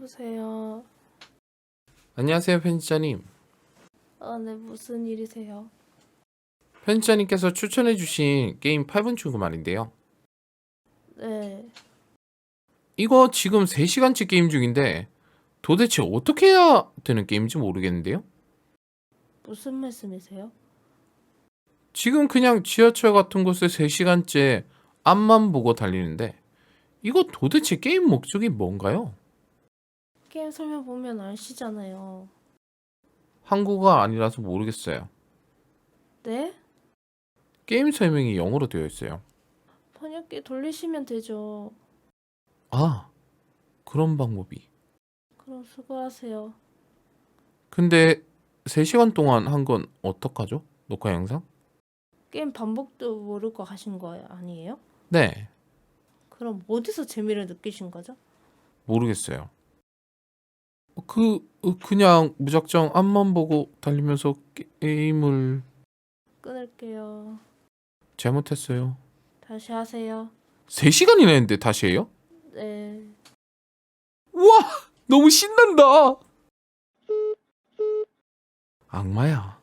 여보세요. 안녕하세요, 편집자님. 아, 네, 무슨 일이세요? 편집자님께서 추천해주신 게임 8분 출구 말인데요. 네, 이거 지금 3시간째 게임 중인데 도대체 어떻게 해야 되는 게임인지 모르겠는데요? 무슨 말씀이세요? 지금 그냥 지하철 같은 곳에 3시간째 앞만 보고 달리는데 이거 도대체 게임 목적이 뭔가요? 게임 설명 보면 아시잖아요. 한국어 아니라서 모르겠어요. 네? 게임 설명이 영어로 되어 있어요. 번역기 돌리시면 되죠. 아, 그런 방법이. 그럼 수고하세요. 근데 3시간 동안 한 건 어떡하죠? 녹화 영상? 게임 반복도 모르고 하신 거 아니에요? 네, 그럼 어디서 재미를 느끼신 거죠? 모르겠어요. 그 어, 그냥 무작정 앞만 보고 달리면서 게임을 끊을게요. 잘못했어요. 다시 하세요. 3시간이나 했는데 다시 해요? 네. 우와! 너무 신난다. 악마야.